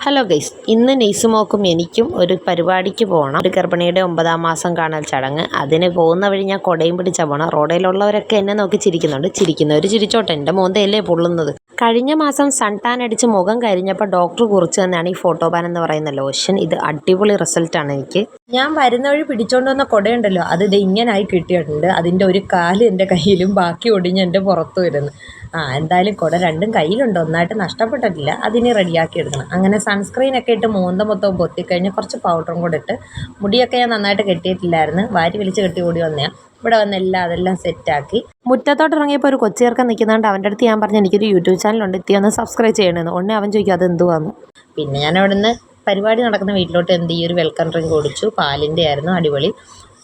Hello guys ഇന്ന് നെയ്സുമോക്കും എനിക്കും ഒരു പരിപാടിക്ക് പോകണം ഒരു ഗർഭിണിയുടെ ഒമ്പതാം മാസം കാണൽ ചടങ്ങ്. അതിന് പോകുന്ന വഴി ഞാൻ കൊടയും പിടിച്ചാൽ പോകണം റോഡിലുള്ളവരൊക്കെ എന്നെ നോക്കി ചിരിക്കുന്നുണ്ട്. ചിരിക്കുന്നവർ ചിരിച്ചോട്ടെ. എന്റെ മോന്തയല്ലേ പൊള്ളുന്നത്? കഴിഞ്ഞ മാസം സൺടാൻ അടിച്ച് മുഖം കരിഞ്ഞപ്പോൾ ഡോക്ടർ കുറിച്ച് തന്നെയാണ് ഈ ഫോട്ടോ പാൻ എന്ന് പറയുന്ന ലോഷൻ ഇത് അടിപൊളി റിസൾട്ടാണ് എനിക്ക്. ഞാൻ വരുന്ന വഴി പിടിച്ചോണ്ട് വന്ന കൊടയുണ്ടല്ലോ. അത് ഇത് ഇങ്ങനായി കിട്ടിയിട്ടുണ്ട്. അതിന്റെ ഒരു കാൽ എന്റെ കയ്യിലും ബാക്കി ഒടിഞ്ഞ് എന്റെ പുറത്ത് വരുന്നു ആ എന്തായാലും കുട രണ്ടും കയ്യിലുണ്ട്. ഒന്നായിട്ട് നഷ്ടപ്പെട്ടിട്ടില്ല. അതിന് റെഡിയാക്കി എടുക്കണം. അങ്ങനെ സൺസ്ക്രീൻ ഒക്കെ ഇട്ട് മൂന്ന മൊത്തം പൊത്തിക്കഴിഞ്ഞ് കുറച്ച് പൗഡറും കൂടെ ഇട്ട് മുടിയൊക്കെ ഞാൻ നന്നായിട്ട് കെട്ടിയിട്ടില്ലായിരുന്നു. വാരി വലിച്ച് കെട്ടി ഓടി വന്നതാണ് ഇവിടെ വന്ന് എല്ലാം അതെല്ലാം സെറ്റാക്കി മുറ്റത്തോട്ട് ഇറങ്ങിയപ്പോൾ ഒരു കൊച്ചു ചേർക്കാൻ നിൽക്കുന്നുണ്ട്. അവന്റെ അടുത്ത് ഞാൻ പറഞ്ഞു എനിക്കൊരു യൂട്യൂബ് ചാനലുണ്ട് എത്തി ഒന്ന് സബ്സ്ക്രൈബ് ചെയ്യണമെന്ന് ഉടനെ അവൻ ചോദിക്കും അത് എന്തുവാന്ന്? പിന്നെ ഞാൻ അവിടെ നിന്ന് പരിപാടി നടക്കുന്ന വീട്ടിലോട്ട് എന്ത് ഈ ഒരു വെൽക്കം ഡ്രിങ്ക് കുടിച്ചു പാലിന്റെ ആയിരുന്നു അടിപൊളി.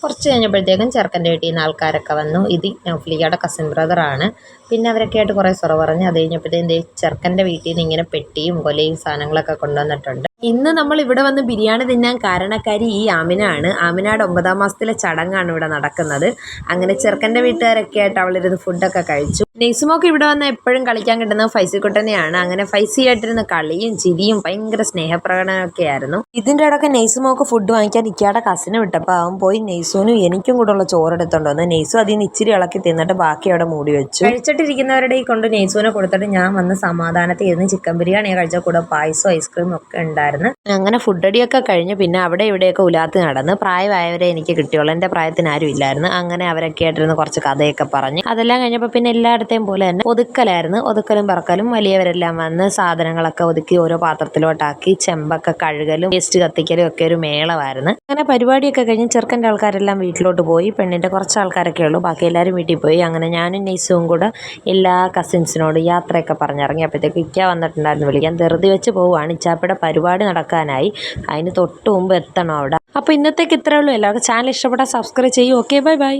കുറച്ച് കഴിഞ്ഞപ്പോഴത്തേക്കും ചെറുക്കന്റെ വീട്ടിൽ നിന്ന് ആൾക്കാരൊക്കെ വന്നു. ഇത് നൗഫലിക്കയുടെ കസിൻ ബ്രദറാണ് പിന്നെ അവരൊക്കെ ആയിട്ട് കുറേ സൊറ പറഞ്ഞ് അത് കഴിഞ്ഞപ്പോഴത്തേക്കും ചെറുക്കന്റെ വീട്ടിൽ നിന്ന് ഇങ്ങനെ പെട്ടിയും കൊലയും സാധനങ്ങളൊക്കെ കൊണ്ടുവന്നിട്ടുണ്ട്. ഇന്ന് നമ്മൾ ഇവിടെ വന്ന് ബിരിയാണി തിന്നാൻ കാരണക്കാരി ഈ ആമിനാണ്. ആമിനയുടെ ഒമ്പതാം മാസത്തിലെ ചടങ്ങാണ് ഇവിടെ നടക്കുന്നത്. അങ്ങനെ ചെറുക്കന്റെ വീട്ടുകാരൊക്കെ ആയിട്ട് അവളിരുന്ന് ഫുഡൊക്കെ കഴിച്ചു. നെയ്സുമൊക്കെ ഇവിടെ വന്ന് എപ്പോഴും കളിക്കാൻ കിട്ടുന്നത് ഫൈസിക്കുട്ടനെയാണ് അങ്ങനെ ഫൈസി ആയിട്ടിരുന്ന കളിയും ചിരിയും ഭയങ്കര സ്നേഹപ്രകടനമൊക്കെ ആയിരുന്നു ഇതിന്റെ ഇടയ്ക്ക് നെയ്സുമോക്ക് ഫുഡ് വാങ്ങിക്കാൻ ഇക്കാടെ കസിന് വിട്ടപ്പോൾ അവൻ പോയി നെയ്സൂനും എനിക്കും കൂടെ ഉള്ള ചോറ് എടുത്തോണ്ട് വന്ന് നെയ്സു അതിൽ നിന്ന് ഇച്ചിരി ഇളക്കി തിന്നിട്ട് ബാക്കി അവിടെ മൂടി വെച്ചു. കഴിച്ചിട്ടിരിക്കുന്നവരുടെ ഈ കൊണ്ട് നെയ്സൂനെ കൊടുത്തിട്ട് ഞാൻ വന്ന് സമാധാനത്തിൽ ഇരുന്ന് ചിക്കൻ ബിരിയാണി കഴിച്ച കൂടെ പായസം ഐസ്ക്രീം ഒക്കെ ഉണ്ടായിരുന്നു. അങ്ങനെ ഫുഡ് അടിയൊക്കെ കഴിഞ്ഞ് പിന്നെ അവിടെ ഇവിടെയൊക്കെ ഉലാത്ത് നടന്ന് പ്രായമായവരെ എനിക്ക് കിട്ടിയുള്ളൂ എന്റെ പ്രായത്തിന് ആരും ഇല്ലായിരുന്നു. അങ്ങനെ അവരൊക്കെ ആയിട്ടിരുന്ന് കുറച്ച് കഥയൊക്കെ പറഞ്ഞ്. അതെല്ലാം കഴിഞ്ഞപ്പോൾ പിന്നെ എല്ലായിടത്തെയും പോലെ തന്നെ ഒതുക്കലായിരുന്നു. ഒതുക്കലും പറക്കലും വലിയവരെല്ലാം വന്ന് സാധനങ്ങളൊക്കെ ഒതുക്കി ഓരോ പാത്രത്തിലോട്ടാക്കി ചെമ്പൊക്കെ കഴുകലും വേസ്റ്റ് കത്തിക്കലും ഒക്കെ ഒരു മേളമായിരുന്നു. അങ്ങനെ പരിപാടിയൊക്കെ കഴിഞ്ഞ് ചെറുക്കന്റെ ആൾക്കാരെല്ലാം വീട്ടിലോട്ട് പോയി. പെണ്ണിന്റെ കുറച്ച് ആൾക്കാരൊക്കെ ഉള്ളൂ. ബാക്കി എല്ലാവരും വീട്ടിൽ പോയി. അങ്ങനെ ഞാനും നെയ്സും കൂടെ എല്ലാ കസിൻസിനോട് യാത്രയൊക്കെ പറഞ്ഞിറങ്ങി. അപ്പോഴത്തേക്ക് ഇക്ക വന്നിട്ടുണ്ടായിരുന്നു വിളിക്കാൻ. ധൃതി വെച്ച് പോവുകയാണ്. ഇച്ചാപ്പയുടെ പരിപാടി നടക്കാനായി. അതിന് തൊട്ട് മുമ്പ് എത്തണം അവിടെ. അപ്പോൾ ഇന്നത്തേക്ക് ഇത്രയേ ഉള്ളൂ. എല്ലാവർക്കും ചാനൽ ഇഷ്ടപ്പെട്ടാൽ സബ്സ്ക്രൈബ് ചെയ്യൂ. Okay bye bye.